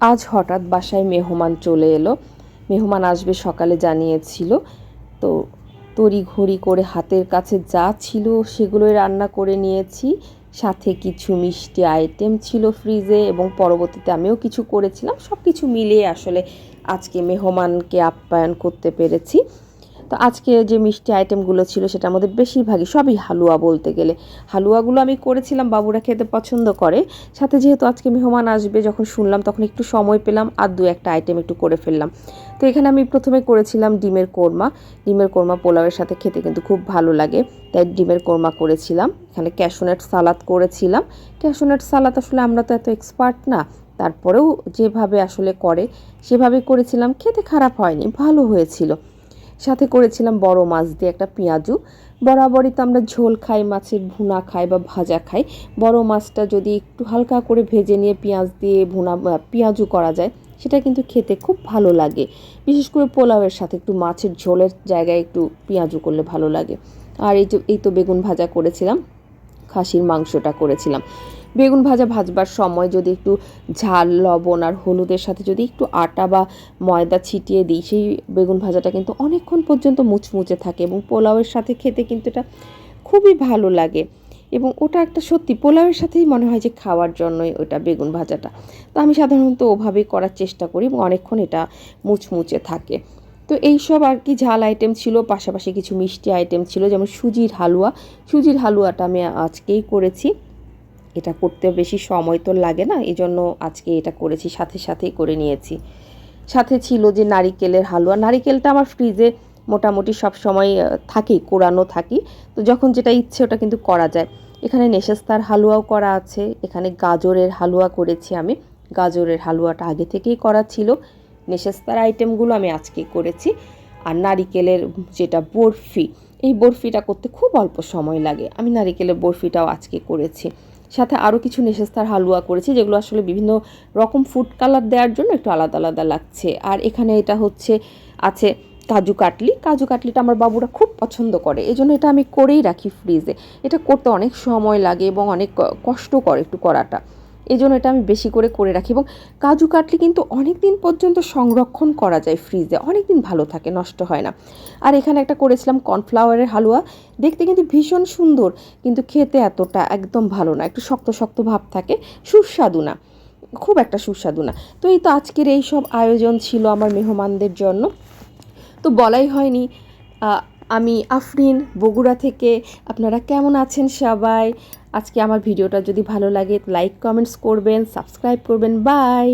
আজ হঠাৎ বাসায় মেহমান চলে এলো। মেহমান আসবে সকালে জানিয়েছিল। তো তড়ি ঘড়ি করে হাতের কাছে যা ছিল সেগুলোই রান্না করে নিয়েছি। সাথে কিছু মিষ্টি আইটেম ছিল ফ্রিজে এবং পরবর্তীতে আমিও কিছু করেছিলাম। সব কিছু মিলিয়ে আসলে আজকে মেহমানকে আপ্যায়ন করতে পেরেছি। তো আজকে যে মিষ্টি আইটেমগুলো ছিল সেটার মধ্যে বেশিরভাগই সবই হালুয়া বলতে গেলে। হালুয়াগুলো আমি করেছিলাম, বাবুরা খেতে পছন্দ করে। সাথে যেহেতু আজকে মেহমান আসবে, যখন শুনলাম তখন একটু সময় পেলাম আর দু একটা আইটেম একটু করে ফেললাম। তো এখানে আমি প্রথমে করেছিলাম ডিমের কোরমা। ডিমের কোরমা পোলাওয়ের সাথে খেতে কিন্তু খুব ভালো লাগে, তাই ডিমের কোরমা করেছিলাম। এখানে ক্যাশোনেট সালাদ করেছিলাম। ক্যাশোনেট সালাদ আসলে আমরা তো এত এক্সপার্ট না, তারপরেও যেভাবে আসলে করে, সেভাবে করেছিলাম। খেতে খারাপ হয়নি, ভালো হয়েছিল। সাথে করেছিলাম বড় মাছ দিয়ে একটা পেঁয়াজু। বরাবরই তো আমরা ঝোল খাই, মাছের ভুনা খাই বা ভাজা খাই। বড় মাছটা যদি একটু হালকা করে ভেজে নিয়ে পেঁয়াজ দিয়ে ভুনা পেঁয়াজু করা যায়, সেটা কিন্তু খেতে খুব ভালো লাগে। বিশেষ করে পোলাওয়ের সাথে একটু মাছের ঝোলের জায়গায় একটু পেঁয়াজু করলে ভালো লাগে। আর এই যে, এই তো বেগুন ভাজা করেছিলাম, খাসির মাংসটা করেছিলাম। বেগুন ভাজা ভাজবার সময় যদি একটু ঝাল, লবণ আর হলুদের সাথে যদি একটু আটা বা ময়দা ছিটিয়ে দিই, সেই বেগুন ভাজাটা কিন্তু অনেকক্ষণ পর্যন্ত মুচমুচে থাকে এবং পোলাওয়ের সাথে খেতে কিন্তু এটা খুবই ভালো লাগে। এবং ওটা একটা সত্যি পোলাওয়ের সাথেই মনে হয় যে খাওয়ার জন্যই ওটা বেগুন ভাজাটা। তো আমি সাধারণত ওভাবেই করার চেষ্টা করি এবং অনেকক্ষণ এটা মুচমুচে থাকে। তো এইসব আর কি ঝাল আইটেম ছিল, পাশাপাশি কিছু মিষ্টি আইটেম ছিল, যেমন সুজির হালুয়া। সুজির হালুয়াটা আমি আজকেই করেছি। এটা করতে বেশি সময় তো লাগে না এই জন্য আজকে এটা করেছি, সাথে সাথেই করে নিয়েছি। সাথে ছিল যে নারিকেলের হালুয়া, নারিকেলটা আমার ফ্রিজে মোটামুটি সব সময় থাকেই কোরানো থাকি, তো যখন যেটা ইচ্ছে ওটা কিন্তু করা যায়। এখানে নেশাস্তার হালুয়াও করা আছে, এখানে গাজরের হালুয়া করেছি আমি। গাজরের হালুয়াটা আগে থেকেই করা ছিল। নেশাস্তার আইটেমগুলো আমি আজকে করেছি। আর নারিকেলের যেটা বরফি, এই বরফিটা করতে খুব অল্প সময় লাগে। আমি নারিকেলের বরফিটাও আজকে করেছি। সাথে আরও কিছু নেশাস্তার হালুয়া করেছি, যেগুলো আসলে বিভিন্ন রকম ফুড কালার দেওয়ার জন্য একটু আলাদা আলাদা লাগছে। আর এখানে এটা হচ্ছে, আছে কাজু কাটলি। কাজু কাটলিটা আমার বাবুরা খুব পছন্দ করে এই জন্য এটা আমি করেই রাখি ফ্রিজে এটা করতে অনেক সময় লাগে এবং অনেক কষ্ট করে একটু করাটা। এই জন্য এটা আমি বেশি করে করে রাখি এবং কাজু কাটলি কিন্তু অনেক দিন পর্যন্ত সংরক্ষণ করা যায় ফ্রিজে অনেক দিন ভালো থাকে, নষ্ট হয় না। আর এখানে একটা করেছিলাম কর্নফ্লাওয়ারের হালুয়া, দেখতে কিন্তু ভীষণ সুন্দর, কিন্তু খেতে এতটা একদম ভালো না, একটু শক্ত শক্ত ভাব থাকে, সুস্বাদু না, খুব একটা সুস্বাদু না। তো এই তো আজকের এই সব আয়োজন ছিল আমার মেহমানদের জন্য। তো বলাই হয়নি আমি আফরিন বগুড়া থেকে। আপনারা কেমন আছেন সবাই? আজকে আমার ভিডিওটা যদি ভালো লাগে লাইক কমেন্টস করবেন সাবস্ক্রাইব করবেন। বাই